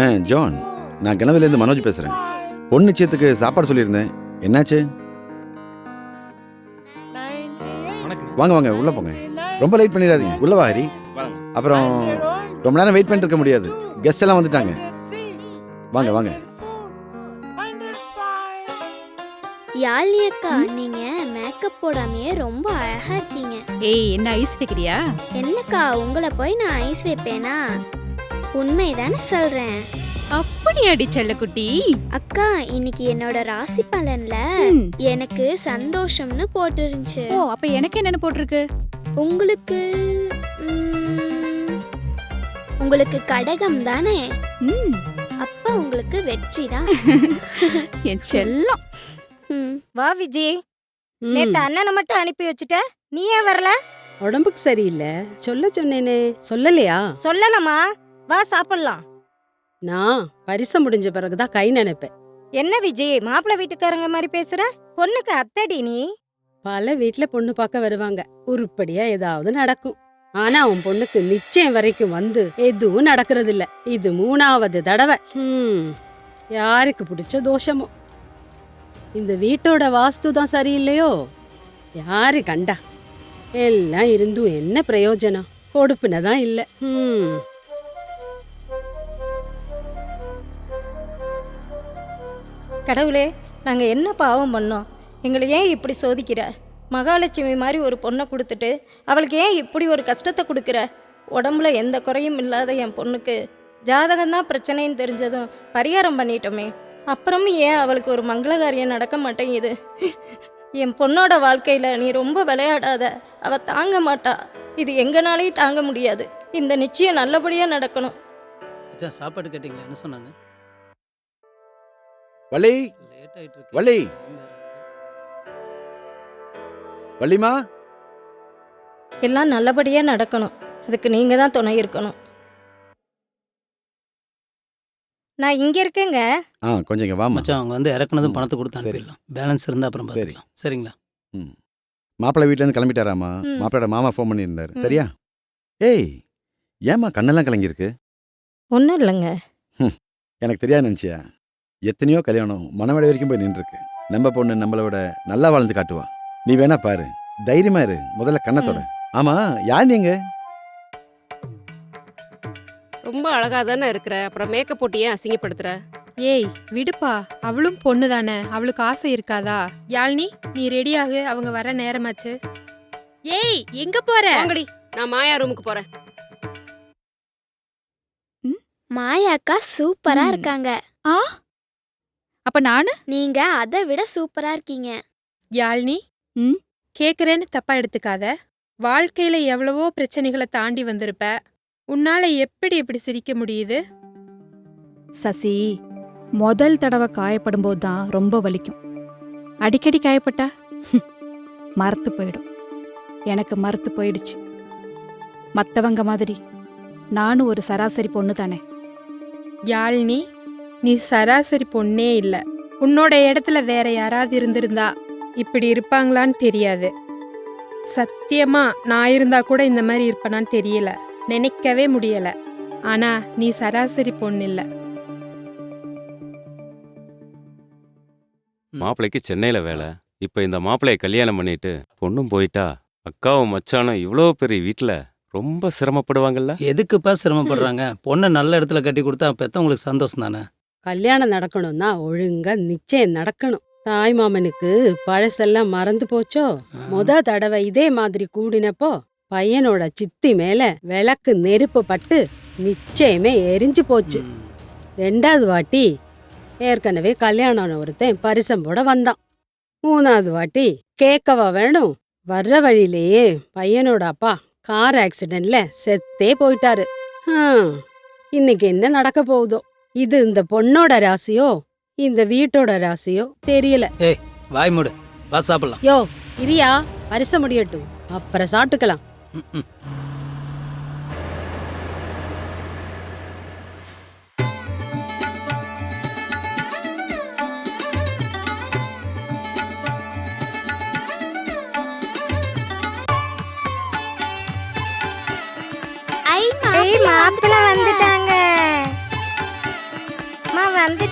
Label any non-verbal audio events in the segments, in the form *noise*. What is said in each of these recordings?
ஆ John நான் கனவிலேருந்து மனோஜ் பேசுகிறேன் பொண்ணு நிச்சயத்துக்கு சாப்பாடு சொல்லியிருந்தேன். என்னாச்சு? வாங்க வாங்க உள்ளே போங்க. ரொம்ப லேட் பண்ணிடாதீங்க. உள்ள வா ஹரி. வாங்க. அப்புறம் ரொம்ப நேரம் வெயிட் பண்ணிட்டு இருக்க முடியாது. கெஸ்ட் எல்லாம் வந்துட்டாங்க. வாங்க வாங்க. யாழ்னி அக்கா நீங்க மேக்கப் போடாமையே ரொம்ப அழகா இருக்கீங்க. ஏய் என்ன ஐஸ் வைக்கிறியா? என்னக்கா உங்களை போய் நான் ஐஸ் வைப்பேனா? உண்மைதானே சொல்றேன். அப்படியாடி செல்லக்குட்டி. அக்கா இன்னைக்கு என்னோட ராசி பலன்ல. எனக்கு சந்தோஷம்னு போட்டுருந்துச்சு. ஓ அப்ப எனக்கு என்னன்னு போட்டிருக்கு? உங்களுக்கு உங்களுக்கு கடகம் தானே? அப்ப உங்களுக்கு வெற்றி தான். *laughs* என் செல்லம். ம். வா விஜய் நேத்து அண்ணனை மட்டும் அனுப்பி வச்சுட்ட. நீ ஏன் வரல? உடம்புக்கு சரியில்லை. சொல்ல சொன்னேனே. சொல்லலையா? சொல்லலாமா வா சாப்பிடலாம். நான் பரிசம் முடிஞ்ச பிறகுதான் கை நினைப்பேன். என்ன விஜய் மாப்பிள்ளை வீட்டுக்காரங்க மாதிரி பேசுற? பொண்ணுக்கு அத்தடி நீ? பல வீட்ல பொண்ணு பார்க்க வருவாங்க. உருப்படியா ஏதாவது நடக்கும். ஆனா உன் பொண்ணுக்கு நிச்சயம் வரைக்கும் வந்து எதுவும் நடக்கிறது இல்ல இது மூணாவது தடவை. ம், யாருக்கு பிடிச்ச தோஷமோ? இந்த வீட்டோட வாஸ்து தான் சரியில்லையோ? யாரு கண்டா? எல்லாம் இருந்தும் என்ன பிரயோஜனம்? கொடுப்புனதான் இல்ல. ம் கடவுளே நாங்கள் என்ன பாவம் பண்ணோம்? எங்களை ஏன் இப்படி சோதிக்கிற? மகாலட்சுமி மாதிரி ஒரு பொண்ணை கொடுத்துட்டு அவளுக்கு ஏன் இப்படி ஒரு கஷ்டத்தை கொடுக்குற? உடம்புல எந்த குறையும் இல்லாத என் பொண்ணுக்கு ஜாதகம்தான் பிரச்சனைன்னு தெரிஞ்சதும் பரிகாரம் பண்ணிட்டோமே. அப்புறமும் ஏன் அவளுக்கு ஒரு மங்களகாரியம் நடக்க மாட்டேங்குது? என் பொண்ணோட வாழ்க்கையில் நீ ரொம்ப விளையாடாத. அவள் தாங்க மாட்டா. இது எங்கனாலையும் தாங்க முடியாது. இந்த நிச்சயம் நல்லபடியாக நடக்கணும். சாப்பாடு கேட்டிங்களா என்ன சொன்னாங்க? வள்ளி வள்ளி. வேற ஆச்சு. வள்ளிமா எல்லாம் நல்லபடியா நடக்கணும். அதுக்கு நீங்க தான் துணை இருக்கணும். நான் இங்க இருக்கேங்க. ஆ கொஞ்சம் இங்க வாமா மச்சான் அவங்க வந்து இறக்குனதும் ம், பணத்தை கொடுத்து சரி. அனுப்பிடலாம் பேலன்ஸ் இருந்தா அப்புறம் சரி. பார்த்துக்கலாம். சரிங்களா? மாப்பிள்ளை வீட்டிலேருந்து கிளம்பிட்டாராமா ம். மாப்பிள்ளோட மாமா ஃபோன் பண்ணியிருந்தாரு. ம். சரியா? ஏய் ஏம்மா கண்ணெல்லாம் கலங்கியிருக்கு ஒன்றும் இல்லைங்க. எனக்கு தெரியாது நினச்சியா? எத்தனையோ கல்யாணம் மனவடை வரைக்கும் போய் நின்றுருக்கு. நம்ம பொண்ணு நம்மளை விட நல்லா வாழ்ந்து காட்டுவா. நீ வேணா பாரு. தைரியமா இரு. முதல்ல கண்ணத்தோட. ஆமா யார் நீங்க? ரொம்ப அழகா தானே இருக்கிற. அப்புறம் மேக்கப் போட்டு ஏன் அசிங்கப்படுத்துற? ஏய் விடுப்பா. அவளும் பொண்ணு தானே. அவளுக்கு ஆசை இருக்காதா? யாழ்னி நீ ரெடியாகு அவங்க வர நேரமாச்சு. ஏய் எங்க போற? வாங்கடி. நான் மாயா ரூமுக்கு போறேன். மாயா அக்கா சூப்பரா. இருக்காங்க. ஆ? அப்ப நானு? நீங்க அதை விட சூப்பரா இருக்கீங்க. யாழ்னி? ம்? கேக்குறேன்னு தப்பா எடுத்துக்காத. வாழ்க்கையில எவ்வளவோ பிரச்சனைகளை தாண்டி வந்திருப்ப. உன்னால எப்படி இப்படி சிரிக்க முடியுது? சசி முதல் தடவை காயப்படும் போது தான் ரொம்ப வலிக்கும். அடிக்கடி காயப்பட்டா? ஹம், மரத்து போயிடும். எனக்கு மரத்து போயிடுச்சு. மத்தவங்க மாதிரி. நானும் ஒரு சராசரி பொண்ணு தானே யாழ்னி? நீ சராசரி பொண்ணே இல்ல. உன்னோட இடத்துல வேற யாராவது இருந்திருந்தா இப்படி இருப்பாங்களான்னு தெரியாது. சத்தியமா நான் இருந்தா கூட இந்த மாதிரி இருப்பேனான்னு தெரியல. நினைக்கவே முடியல. ஆனா நீ சராசரி பொண்ணு இல்ல. மாப்பிள்ளைக்கு சென்னையில வேலை. இப்ப இந்த மாப்பிள்ளைய கல்யாணம் பண்ணிட்டு பொண்ணும் போயிட்டா அக்காவும் மச்சானும் இவ்வளோ பெரிய வீட்ல ரொம்ப சிரமப்படுவாங்கல்ல? எதுக்குப்பா சிரமப்படுறாங்க? பொண்ணை நல்ல இடத்துல கட்டி கொடுத்தா பெத்தவங்களுக்கு சந்தோஷம் தானே? கல்யாணம் நடக்கணும்னா ஒழுங்கா நிச்சயம் நடக்கணும். தாய் மாமனுக்கு பழசெல்லாம் மறந்து போச்சோ? முத தடவை இதே மாதிரி கூடினப்போ பையனோட சித்தி மேல விளக்கு நெருப்பு பட்டு நிச்சயமே எரிஞ்சு போச்சு. ரெண்டாவது வாட்டி ஏற்கனவே கல்யாணம் ஒருத்தன் பரிசம் போட வந்தான். மூணாவது வாட்டி கேட்கவா வேணும்? வர்ற வழியிலேயே பையனோட அப்பா கார் ஆக்சிடென்ட்ல செத்தே போயிட்டாரு. இன்னைக்கு என்ன நடக்க போகுதோ? இது இந்த பொண்ணோட ராசியோ இந்த வீட்டோட ராசியோ தெரியல. வாய் மூடு. வா சாப்பிடலாம். யோ இரியா பரிச முடியட்டும். அப்புறம் சாப்பிட்டுக்கலாம்.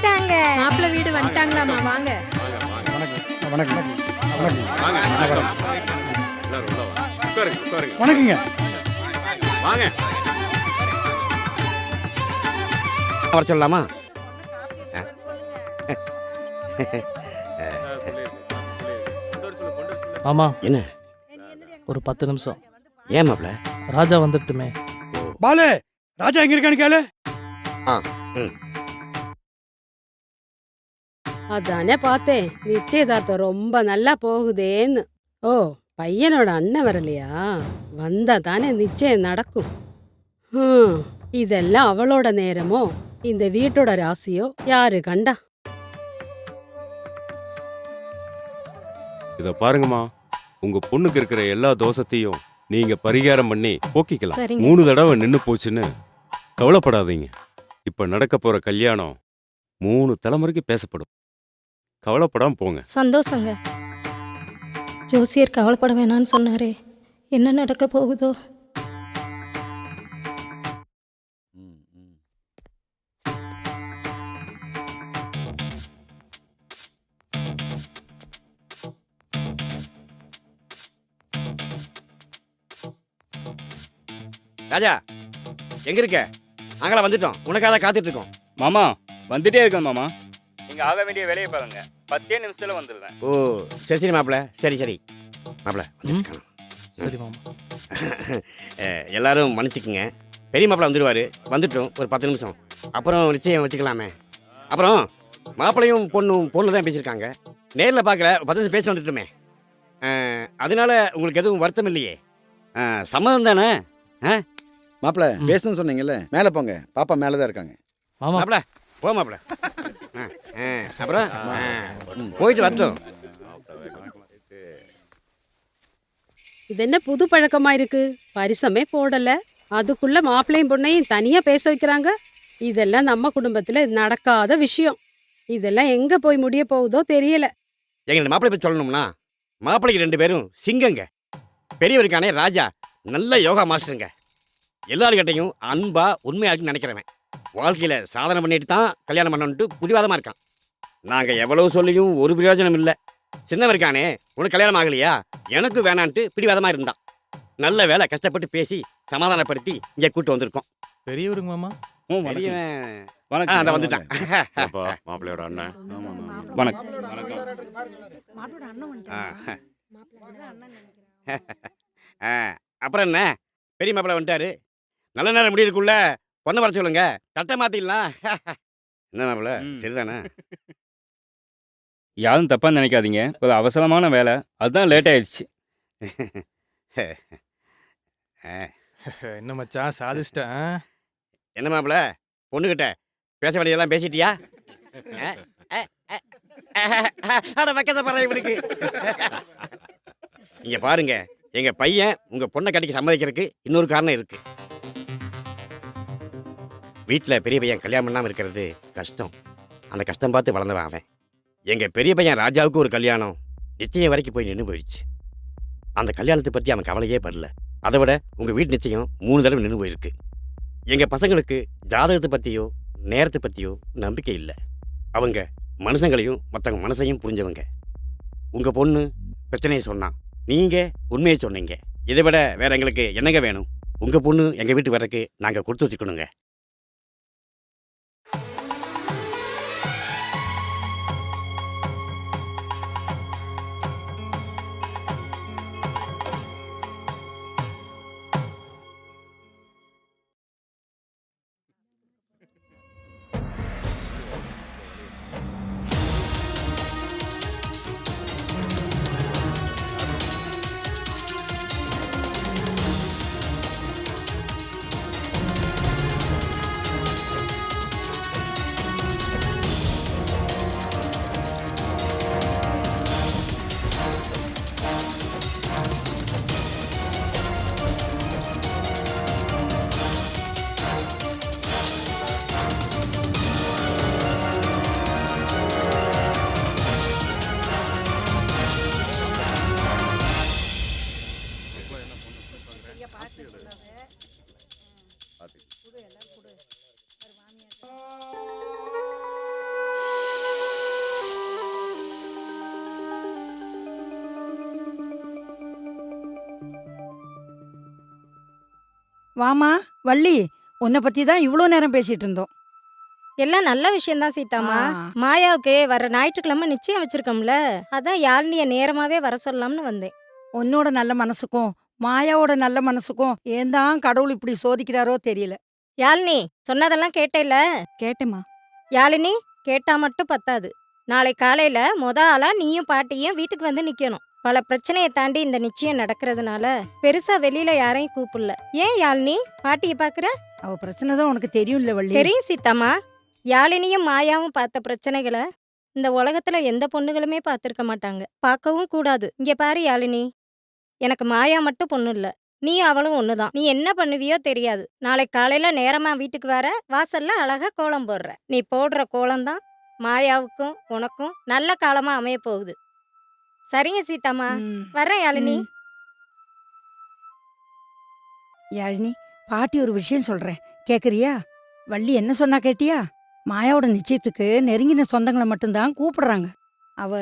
வந்துட்டாங்க. மாப்பிள்ளை வீடு வந்துட்டாங்களாமா வாங்க. வணக்கம் வணக்கம் வணக்கம் வணக்கங்க. வாங்க வர சொல்லலாமா? ஆமா என்ன? ஒரு பத்து நிமிஷம். ஏன் மாப்ள ராஜா வந்துட்டுமே. பாலு ராஜா எங்க இருக்கான்னு கேளு. அதானே பார்த்தேன். நிச்சயதார்த்தம் ரொம்ப நல்லா போகுதேன்னு. ஓ பையனோட அண்ணன் வரலையா? வந்தா தானே நிச்சயம் நடக்கும். இதெல்லாம் அவளோட நேரமோ? இந்த வீட்டோட ராசியோ? யாரு கண்டா? இத பாருங்கம்மா. உங்க பொண்ணுக்கு இருக்கிற எல்லா தோஷத்தையும் நீங்க பரிகாரம் பண்ணி போக்கிக்கலாம். சரிங்க. மூணு தடவை நின்னு போச்சுன்னு கவலைப்படாதீங்க. இப்ப நடக்க போற கல்யாணம் மூணு தலைமுறைக்கு பேசப்படும். கவலைப்படாம போங்க. சந்தோஷங்க. ஜோசியர் கவலைப்பட வேணாம்னு சொன்னாரே. என்ன நடக்க போகுதோ. ராஜா எங்க இருக்க? நாங்களா வந்துட்டோம். உனக்காக காத்துட்டு இருக்கோம். மாமா வந்துட்டே இருக்கேன் மாமா. நீங்க ஆக வேண்டிய வேலையை பாருங்க. பத்தே நிமிஷத்துல வந்துடுவேன் ஓ சரி சரி மாப்ள சரி சரி. மாப்ள வந்துட்டு சரி மாமா. *laughs* எல்லாரும் மன்னிச்சுக்குங்க. பெரிய மாப்பிள வந்துடுவாரு. வந்துட்டோம் ஒரு பத்து நிமிஷம். அப்புறம் நிச்சயம் வச்சுக்கலாமே. அப்புறம் மாப்பிளையும் பொண்ணும் பொண்ணு தான் பேசியிருக்காங்க. நேரில் பார்க்கல பத்து நிமிஷம் பேசி வந்துட்டுமே. அதனால உங்களுக்கு எதுவும் வருத்தம் இல்லையே? சம்மதம் தானே? மாப்பிள ம். பேசணும்னு சொன்னீங்கல்ல மேலே போங்க. பாப்பா மேலே தான் இருக்காங்க மாப்பிள போ மாப்பிள. ஆ, ஆ, அப்புறம் போயிட்டு வரட்டும் இது என்ன புது பழக்கமா இருக்கு பரிசமே போடல அதுக்குள்ள மாப்பிள்ளையும் பொண்ணையும் தனியா பேச வைக்கிறாங்க இதெல்லாம் நம்ம குடும்பத்துல நடக்காத விஷயம் இதெல்லாம் எங்க போய் முடிய போகுதோ தெரியல எங்களை மாப்பிளை பற்றி சொல்லணும்னா மாப்பிள்ளைக்கு ரெண்டு பேரும் சிங்கங்க பெரியவருக்கானே ராஜா நல்ல யோகா மாஸ்டருங்க எல்லாருக்கிட்டையும் அன்பா உண்மையா இருக்குன்னு நினைக்கிறவன் வாழ்க்கையில சாதனை பண்ணிட்டு தான் கல்யாணம் பண்ணணுன்ட்டு புடிவாதமா இருக்கான். நாங்க எவ்வளவு சொல்லியும் ஒரு பிரயோஜனம் இல்லை. சின்னவருக்கானே உனக்கு கல்யாணம் ஆகலையா? எனக்கு வேணான்ட்டு பிடிவாதமா இருந்தான். நல்ல வேலை கஷ்டப்பட்டு பேசி சமாதானப்படுத்தி இங்க கூட்டு வந்திருக்கோம். பெரியவருங்க மாமா? வணக்கம். வணக்கம். அந்த வந்துட்டான். மாப்பிள்ளையோட அண்ணன். வணக்கம். ஆ, அப்புறம் என்ன? பெரிய மாப்பிள்ளை வந்துட்டாரு. நல்ல நேரம் முடியிருக்குள்ள பொண்ணை வர சொல்லுங்க. தட்டை மாத்திடலாம். *laughs* என்ன ம். சரிதானே? *laughs* யாரும் தப்பா நினைக்காதீங்க. ஒரு அவசரமான வேலை. அதுதான் லேட் ஆயிடுச்சு. *laughs* என்ன மச்சான்? சாதிச்சிட்டேன். என்ன மாப்பிள்ள? பொண்ணுகிட்ட பேச வேண்டியதெல்லாம் பேசிட்டியா? அட வைக்கத பரவாயில்ல இவனுக்கு. இங்க பாருங்க. எங்க பையன் உங்க பொண்ணை கட்டிக்க சம்மதிக்கிறதுக்கு இன்னொரு காரணம் இருக்கு. வீட்டில் பெரிய பையன் கல்யாணம் பண்ணாமல் இருக்கிறது கஷ்டம். அந்த கஷ்டம் பார்த்து வளர்ந்தவன் அவன். எங்கள் பெரிய பையன் ராஜாவுக்கு ஒரு கல்யாணம் நிச்சயம் வரைக்கும் போய் நின்று போயிடுச்சு. அந்த கல்யாணத்தை பற்றி அவன் கவலையே படல. அதை விட உங்கள் வீட்டு நிச்சயம் மூணு தடவை நின்று போயிருக்கு. எங்கள் பசங்களுக்கு ஜாதகத்தை பற்றியோ நேரத்தை பற்றியோ நம்பிக்கை இல்லை. அவங்க மனுஷங்களையும் மற்றவங்க மனசையும் புரிஞ்சவங்க. உங்கள் பொண்ணு பிரச்சனையை சொன்னான் நீங்கள் உண்மையை சொன்னீங்க. இதை விட வேற எங்களுக்கு என்னங்க வேணும்? உங்கள் பொண்ணு எங்கள் வீட்டு வரக்கு நாங்கள் கொடுத்து வச்சுக்கணுங்க. வாமா வள்ளி உன்னை பற்றி தான் இவ்வளோ நேரம் பேசிகிட்டு இருந்தோம். எல்லாம் நல்ல விஷயம்தான் சீதாமா. மாயாவுக்கு வர ஞாயிற்றுக்கிழமை நிச்சயம் வச்சிருக்கோம்ல. அதான் யாழினிய நேரமாவே வர சொல்லலாம்னு வந்தேன். உன்னோட நல்ல மனசுக்கும் மாயாவோட நல்ல மனசுக்கும் ஏன் தான் கடவுள் இப்படி சோதிக்கிறாரோ தெரியல. யாழினி சொன்னதெல்லாம் கேட்டேல கேட்டேம்மா. யாழினி கேட்டா மட்டும் பத்தாது. நாளை காலையில மொத ஆளா நீயும் பாட்டியும் வீட்டுக்கு வந்து நிக்கணும். பல பிரச்சனையை தாண்டி இந்த நிச்சயம் நடக்கிறதுனால பெருசா வெளியில யாரையும் கூப்பிடல. ஏன் யாழினி பாட்டியை பாக்குற? அவ பிரச்சனை தான் உனக்கு தெரியும்ல வள்ளி. தெரியும் சீதாம்மா. யாழினியும் மாயாவும் பார்த்த பிரச்சனைகளை இந்த உலகத்துல எந்த பொண்ணுகளுமே பார்த்திருக்க மாட்டாங்க. பார்க்கவும் கூடாது. இங்க பாரு யாழினி. எனக்கு மாயா மட்டும் பொண்ணு இல்ல. நீ அவளும் ஒண்ணுதான். நீ என்ன பண்ணுவியோ தெரியாது. நாளை காலையில நேரமா வீட்டுக்கு வர வாசல்ல அழகா கோலம் போடுற. நீ போடுற கோலம் தான் மாயாவுக்கும் உனக்கும் நல்ல காலமா அமைய போகுது. சரிங்க சீதாம்மா. வர்றேன் யாழினி. யாழினி பாட்டி ஒரு விஷயம் சொல்றேன். கேக்குறியா? வள்ளி என்ன சொன்னா கேட்டியா? மாயாவோட நிச்சயத்துக்கு நெருங்கின சொந்தங்களை மட்டும்தான் கூப்பிடுறாங்க. அவ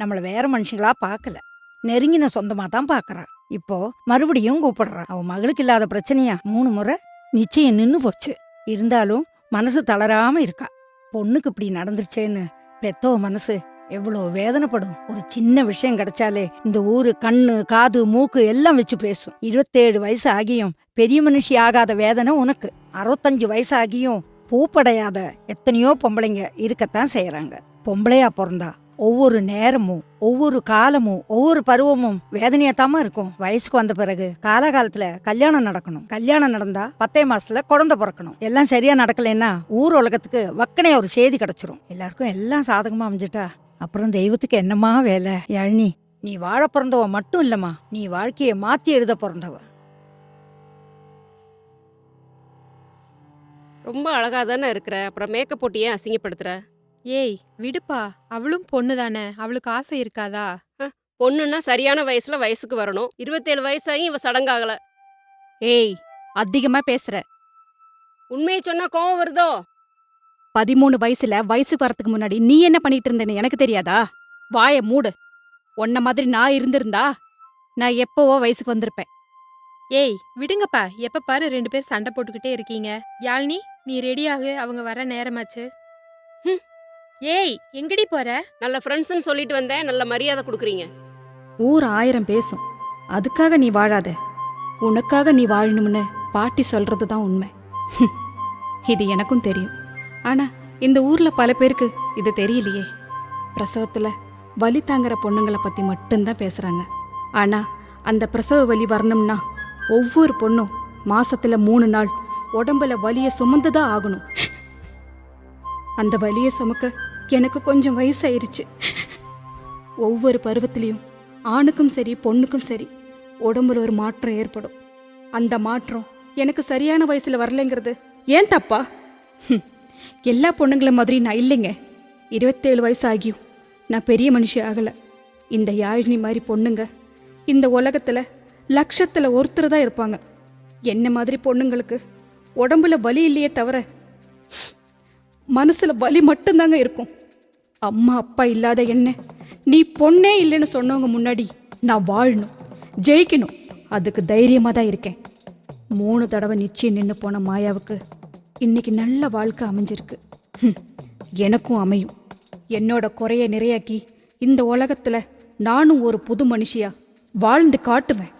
நம்மள வேற மனுஷங்களா பார்க்கல நெருங்கின சொந்தமா தான் பார்க்கறா இப்போ மறுபடியும் கூப்பிடுறா. அவன் மகளுக்கு இல்லாத பிரச்சனையா? மூணு முறை நிச்சயம் நின்னு போச்சு. இருந்தாலும் மனசு தளராம இருக்கா. பொண்ணுக்கு இப்படி நடந்துருச்சேன்னு பெத்தோ மனசு எவ்வளோ வேதனைப்படும். ஒரு சின்ன விஷயம் கிடைச்சாலே இந்த ஊரு கண்ணு காது மூக்கு எல்லாம் வச்சு பேசும். இருபத்தேழு வயசு ஆகியும் பெரிய மனுஷி ஆகாத வேதனை உனக்கு. அறுபத்தஞ்சு வயசு ஆகியும் பூப்படையாத எத்தனையோ பொம்பளைங்க இருக்கத்தான் செய்யறாங்க பொம்பளையா பிறந்தா ஒவ்வொரு நேரமும் ஒவ்வொரு காலமும் ஒவ்வொரு பருவமும் வேதனையாத்தாம இருக்கும். வயசுக்கு வந்த பிறகு காலகாலத்துல கல்யாணம் நடக்கணும். கல்யாணம் நடந்தா பத்தே மாசத்துல குழந்தை பிறக்கணும். எல்லாம் சரியா நடக்கலைன்னா ஊர் உலகத்துக்கு வக்கனே ஒரு செய்தி கிடைச்சிரும். எல்லாருக்கும் எல்லாம் சாதகமா அமைஞ்சிட்டா அப்புறம் தெய்வத்துக்கு என்னமா வேலை? யாழினி நீ வாழ பிறந்தவ மட்டும் இல்லம்மா. நீ வாழ்க்கையை மாத்தி எழுத பிறந்தவ. ரொம்ப அழகாக தானே இருக்கிற. அப்புறம் மேக்கப் போட்டு ஏன் அசிங்கப்படுத்துகிற ஏய் விடுப்பா. அவளும் பொண்ணு தானே. அவளுக்கு ஆசை இருக்காதா? பொண்ணுன்னா சரியான வயசுல வயசுக்கு வரணும். இருபத்தேழு வயசாகி இவ சடங்காகல. ஏய் அதிகமா பேசுற. உண்மையை சொன்னா கோவம் வருதோ? பதிமூணு வயசுல வயசுக்கு வரதுக்கு முன்னாடி நீ என்ன பண்ணிட்டு இருந்தேன்னு எனக்கு தெரியாதா? வாய மூடு. உன்ன மாதிரி நான் இருந்திருந்தா நான் எப்பவோ வயசுக்கு வந்திருப்பேன். ஏய் விடுங்கப்பா. எப்ப பாரு ரெண்டு பேர் சண்டை போட்டுக்கிட்டே இருக்கீங்க. யாழினி நீ ரெடியாகு அவங்க வர நேரமாச்சு. ஹம். ஏய் எங்கடி போற? நல்ல ஃப்ரெண்ட்ஸ்னு சொல்லிட்டு வந்தேன். நல்ல மரியாதை கொடுக்குறீங்க. ஊர் ஆயிரம் பேசும். அதுக்காக நீ வாழாத. உனக்காக நீ வாழணும்னு பாட்டி சொல்றது தான் உண்மை. *laughs* இது எனக்கும் தெரியும். ஆனா இந்த ஊர்ல பல பேருக்கு இது தெரியலையே. பிரசவத்துல வலி தாங்குற பொண்ணுங்களை பத்தி மட்டும்தான் பேசுறாங்க. ஆனா அந்த பிரசவ வலி வரணும்னா ஒவ்வொரு பொண்ணும் மாசத்துல மூணு நாள் உடம்புல வலிய சுமந்துதான் ஆகணும். அந்த வலிய சுமக்க எனக்கு கொஞ்சம் வயசாயிருச்சு. ஒவ்வொரு பருவத்திலையும் ஆணுக்கும் சரி பொண்ணுக்கும் சரி உடம்புல ஒரு மாற்றம் ஏற்படும். அந்த மாற்றம் எனக்கு சரியான வயசுல வரலைங்கிறது ஏன் தப்பா? எல்லா பொண்ணுங்கள மாதிரி நான் இல்லைங்க. இருபத்தேழு வயசு ஆகியும் நான் பெரிய மனுஷி ஆகலை. இந்த யாழினி மாதிரி பொண்ணுங்க இந்த உலகத்தில் லட்சத்தில் ஒருத்தர் தான் இருப்பாங்க. என்ன மாதிரி பொண்ணுங்களுக்கு உடம்புல வலி இல்லையே தவிர மனசில் வலி மட்டும்தாங்க இருக்கும். அம்மா அப்பா இல்லாத என்ன? நீ பொண்ணே இல்லைன்னு சொன்னவங்க முன்னாடி நான் வாழணும் ஜெயிக்கணும். அதுக்கு தைரியமாக தான் இருக்கேன். மூணு தடவை நிச்சயம் நின்று போன மாயாவுக்கு இன்னைக்கு நல்ல வாழ்க்கை அமைஞ்சிருக்கு. எனக்கும் அமையும். என்னோட குறைய நிறையாக்கி இந்த உலகத்தில் நானும் ஒரு புது மனுஷியா வாழ்ந்து காட்டுவேன்.